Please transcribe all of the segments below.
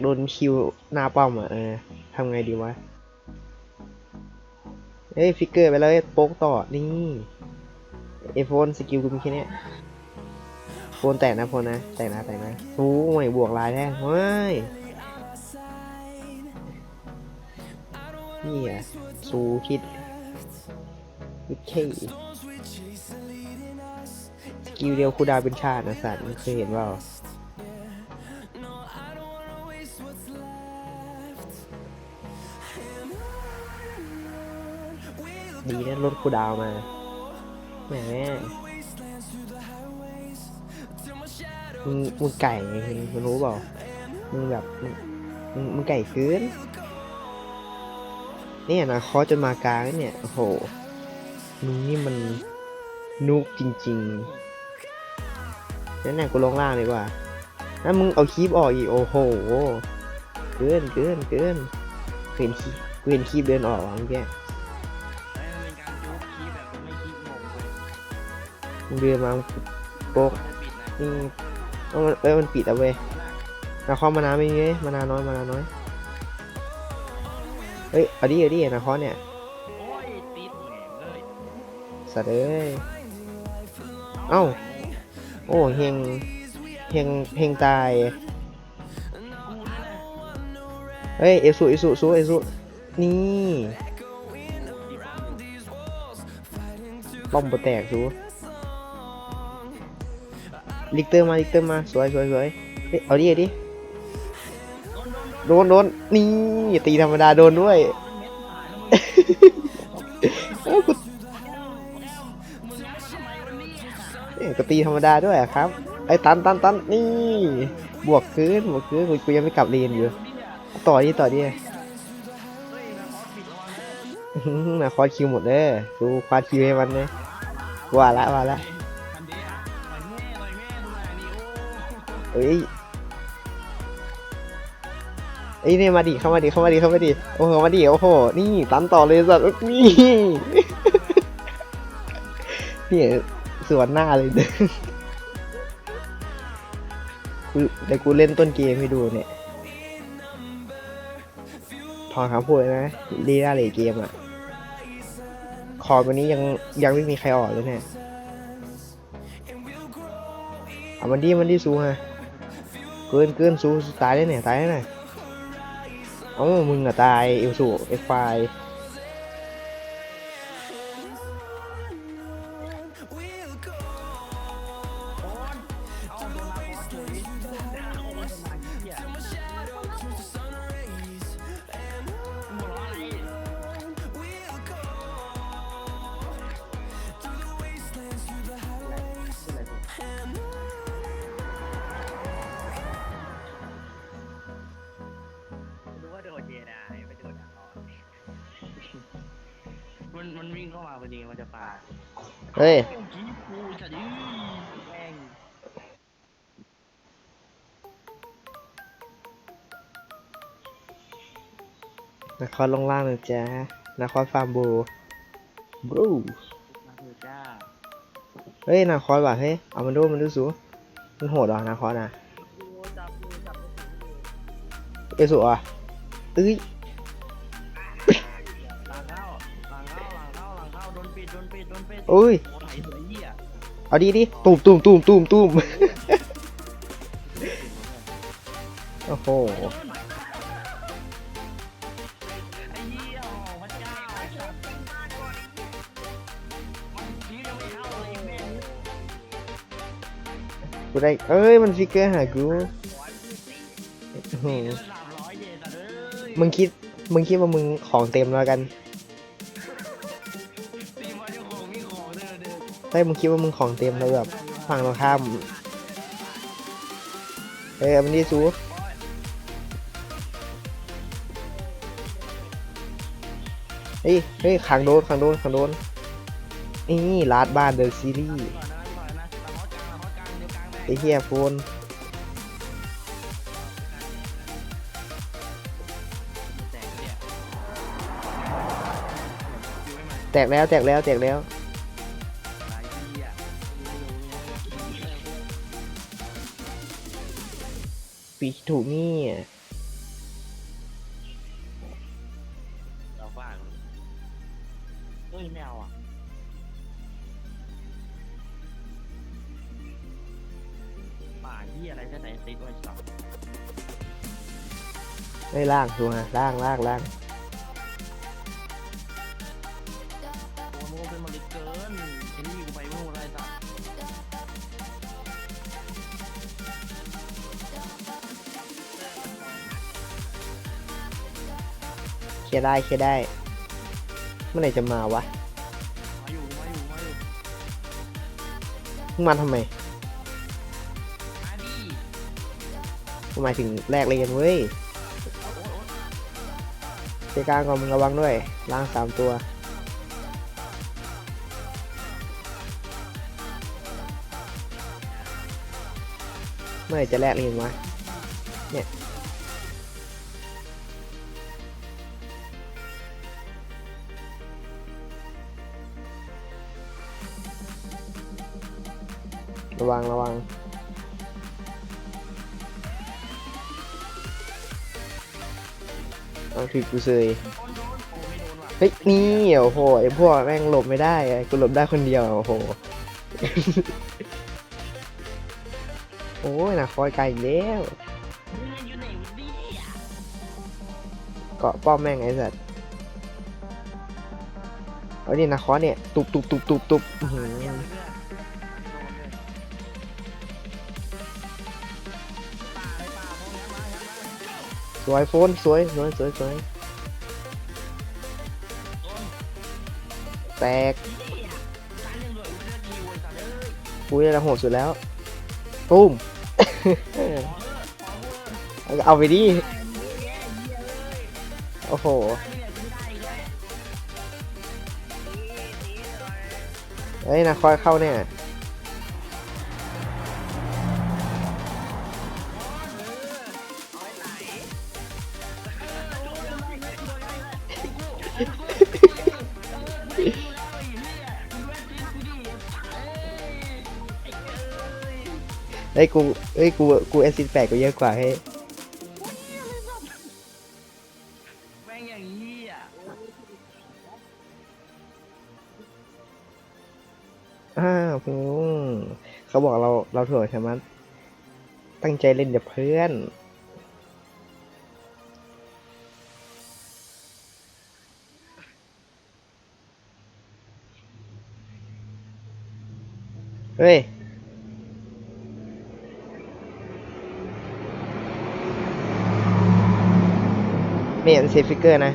ากโดนคิวหน้าป้อมอะเออทำไงดีวะ เอ้ยฟิกเกอร์ไปเลยโป๊กต่อ นี่ไอโฟนสกิลกูมีแค่เนี้ยโฟนแตกนะโฟนนะ แตกนะแตกนะโอ้ยบวกลายแท้เฮ้ยนี่อะซูคิดวิเคสกิลเดียวคูดาเป็นชาตินะสัตว์มึงเคยเห็นเปล่า ดีนะรถคูดาวมาแหมมึงมึงไก่ไงมึงรู้เปล่ามึงแบบมึงมึงไก่เกินเนี่ยนะคอจนมากลางเนี่ยโอ้โหมึงนี่มันนุกจริงๆนั่นแหละกูลงล่างดีกว่าแล้วมึงเอาคีบออกอีกโอ้โหเกินเกินเกินเห็นคีบเห็นคีบเดินออกว่ะเมื่อกี้ มึงเดินมาโป๊กมันจะปิดนะอืมเอามันเอ้ยมันปิดเอาเว้ยนาคอมมานาไม่มีเว้ยมานาน้อยมานาน้อยเฮ้ยเอาดิเอาดินาคอเนี่ยโอ้ยติดแหงเลยสัตว์เอ้ยเอ้าโอ้เฮงเฮงเฮงตายเฮ้ยเอสุเอสุสูเอสุนี่ป้อมปแตกสู ลิกเตอร์มาลิกเตอร์มาสวยสวยสวยเฮ้ยเอาดิเอาดิโดนโดนนี่ตีธรรมดาโดนด้วยเอ้ากูเอ้ยก็ตีธรรมดาด้วยอะครับไอ้ตันตันตันนี่บวกคืนบวกคืนกูกูยังไม่กลับเรียนอยู่ ต่อดิต่อดิอื้อหือนะคอร์คิวหมดเลยกูควาดคิวให้มันเลยว่าละว่าละ เอ้ยเอ้ยเนี่ยมาดิเข้ามาดิเข้ามาดิเข้ามาดิโอ้โหมาดิโอ้โหนี่ตันต่อเลยสัตว์นี่เนี่ยสวนหน้าเลยเด้อกูเดี๋ยวกูเล่นต้นเกมให้ดูเนี่ยถอนคำพูดนะดีน่าเลยเกมอะคอร์ดวันนี้ยังยังไม่มีใครออกเลยเนี่ยเอามันดีมันดีสู้ฮะ เกินเกินสู้ตายได้เนี่ยตายได้เนี่ยเอ้ามึงอะตายเอลสูเอฟไฟ พอดีมันจะปาดเฮ้ยกี้กูจะดื้อแม่งนครลงล่างเลยจ้านครฟาร์มบูบรูมาเถอะจ้าเฮ้ยนาครว่ะเฮ้ยเอามันดูมันดูสูมันโหดว่ะนาครอะดูจับดูจับมือถือดูเอสูอะเอ้ย อ้ย โอ้ไถสวยเหี้ยเอาดีดิตูมตูมตูมตูมตูม โอ้โห ไอ้เหี้ยโอ้พระเจ้าไอ้สัตว์มันชี้ยังไม่เข้าเลยแม่งกูได้ เอ้ย มันฟิกเกอร์หากูโอ้โหเดือสามร้อยเยนสัตว์เอ้ยมึงคิด มึงคิดว่ามึงของเต็มแล้วกัน เด้อใช่มึงคิดว่ามึงของเต็มแล้วแบบฝั่งตรงข้ามเอ้ยเอามันดีสูเฮ้ยเฮ้ยขังโดนขังโดนขังโดนนี่ลาดบ้านเดอะซีรีส์ไอ้เหี้ยโฟนแตกเนี่ยอยู่ไม่มาแตกแล้วแตกแล้วแตกแล้ว ปีถูกนี่เราว่างเฮ้ยแมวอะป่าที่อะไรก็ไหนติดไว้สักไม่ล่างถูกไหมล่างล่างล่าง ยร์ได้เคลียร์ได้ เมื่อไหร่จะมาวะมาอยู่มาอยู่มาอยู่มึงมาทำไมมาดิกูหมายถึงแลกเลยกันเว้ยโอ้โหเจกลางก่อนมึงระวังด้วยล่างสามตัว เมื่อไหร่จะแลกเลยกันวะ ระวังระวังเอาถือกูเซยเฮ้ยนี่โอ้โหไอพวกแม่งหลบไม่ได้ไอ้กูหลบได้คนเดียวโอ้โหโอ้ยนะคอยไกลแล้วเนี่ยเกาะป้อมแม่งไอ้สัตว์เอาดินะคอเนี่ย ตุบตุบตุบตุบตุบ สวยโฟนสวยสวยสวยสวยแตกอุ้ยได้ระหดสุดแล้วปุ้มเอาไปดิโอ้โหเฮ้ยนะคอยเข้าเนี่ย เอ้ยเฮ้ยกูเฮ้ยกูกูแอซิดแปดกูเยอะกว่าเฮ้ยแม่งอย่างนี้อะอ้าวพุงเขาบอกเราเราถ่วงใช่ไหมยตั้งใจเล่นกับเพื่อนเฮ้ย เมียนเซฟิกเกอร์นะ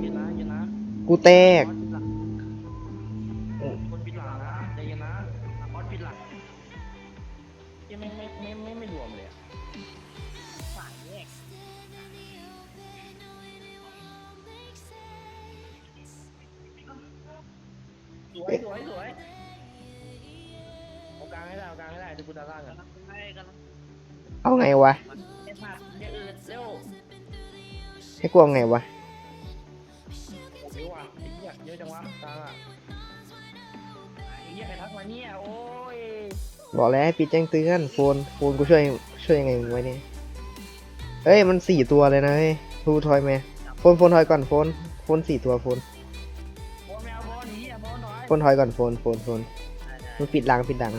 เย็นนะเย็นนะกูแตกคนปิดหลังนะใจเย็นนะบอสปิดหลังยังไม่ไม่ไม่ไม่ไม่รวมเลยอะฝ่ายแยกสวยสวยสวยเอากลางให้ได้เอากลางให้ได้ดูกูตาล่างกัน ให้กันเอาไงวะ เอ็ดมาเดี๋ยวอื่นเร็ว ให้กูเอาไงวะโอ้เยอะว่ะไอ้เหี้ยเยอะจังวะกลางอะไอ้เหี้ยใครทักมาเนี่ยโอ้ยบอกแล้วให้ปิดแจ้งเตือนโฟนโฟนกูช่วยช่วยยังไงมึงไว้เนี่ยเฮ้ยมันสี่ตัวเลยนะเฮ้ยทูทอยแม่โฟนโฟนทอยก่อนโฟนโฟนสี่ตัวโฟนโอ้แมวบอลหนีอะบอลหน่อยโฟนทอยก่อนโฟนโฟนโฟนมันปิดหลังปิดหลัง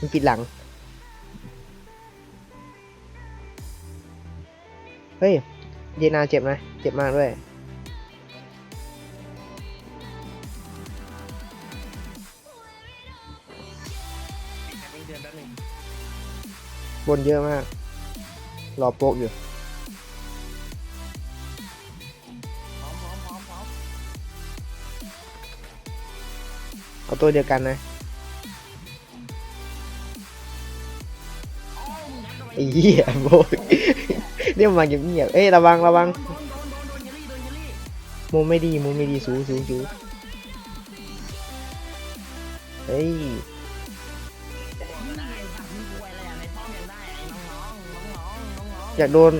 มันปิดหลังเฮ้ย เยนาเจ็บนะ เจ็บมากด้วย บนเยอะมาก รอโป๊กอยู่เอาตัวเดียวกันนะไอ้เหี้ยโบก เรียกมาเงียบๆเอ้ยระวังระวังมูไม่ดีมูไม่ดีสูสูสูเฮ้ยอยอะในป้อมยังได้ไอ้น้อยากโดน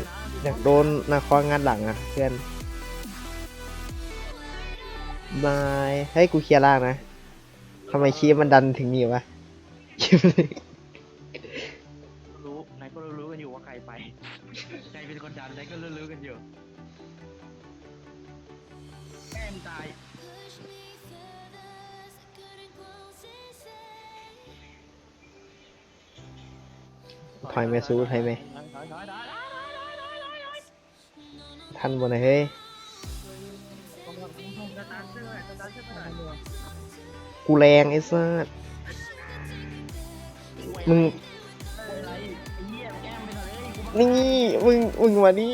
อยากโดนนาคองัดหลังอะเพื่อนบายให้กูเคลียร์ล่างนะทำไมคีมันดันถึงนี่วะคีมัน รไป ใครเป็นคนดันได้ก็เลื้อๆกันอยู่แก้มตาย ถอยไหมสู้ถอยไหม ถอยทันบนไหนเฮ้ยกูแรงไอ้สัสมึง นี่ มึง มึงมานี่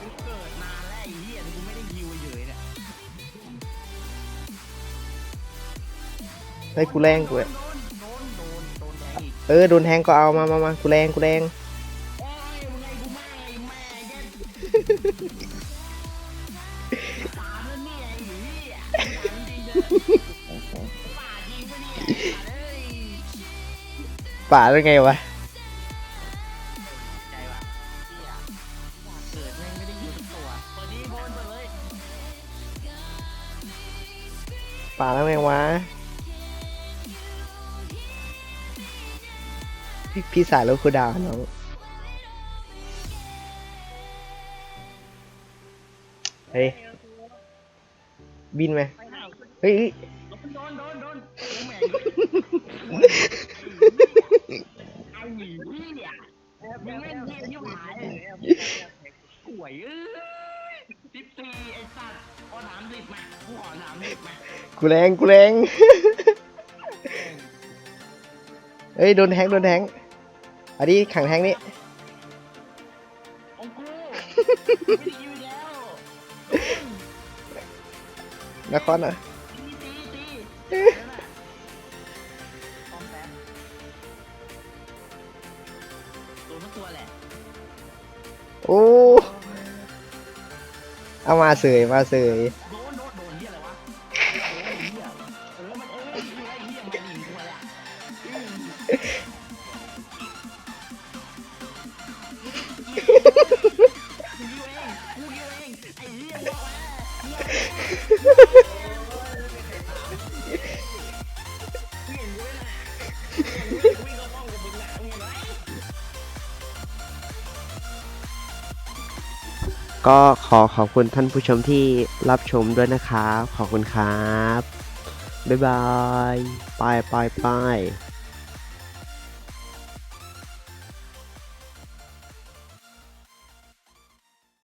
กูเกิดนานแล้วไอ้เหี้ยแต่กูไม่ได้ยิวเฉยๆเนี่ยเฮ้ยกูแรงกูโดนโดนโดนโดนแดงอีกเออโดนแทงก็เอามามามากูแรงกูแรง ตามแล้วเนี่ยไอ้เหี้ยตามจริงเป่าจริงปะเนี่ยเอ้ยป่าไงวะป่าเกิดแม่งไม่ได้อยู่ทุกตัวเปิดดีบอลเปิดเลยป่าแล้วไงวะ พี่สายรถคูดาวน้อง ฮ้ย บินไหมเฮ้ยเฮ้ยโดนโดนโดนโอ้แม่งไอ้หนีเนี่ยมึงเล่นเล่นที่หายห่วยเอ้ยสิบสี่ไอ้สัตว์ขอถามสิบมากูขอถามสิบมากูแรงกูแรงเฮ้ยโดนแทงโดนแทงอันนี้ขังแทงนี่ของกู ไม่ได้ยิวแล้วนครอะตีตีตีพร้อมแป๊บโดนทั้งตัวแหละโอ้ เอามาเสยมาเสย ก็ขอขอบคุณท่านผู้ชมที่รับชมด้วยนะครับ ขอบคุณครับ บ๊ายบาย ไปไปไป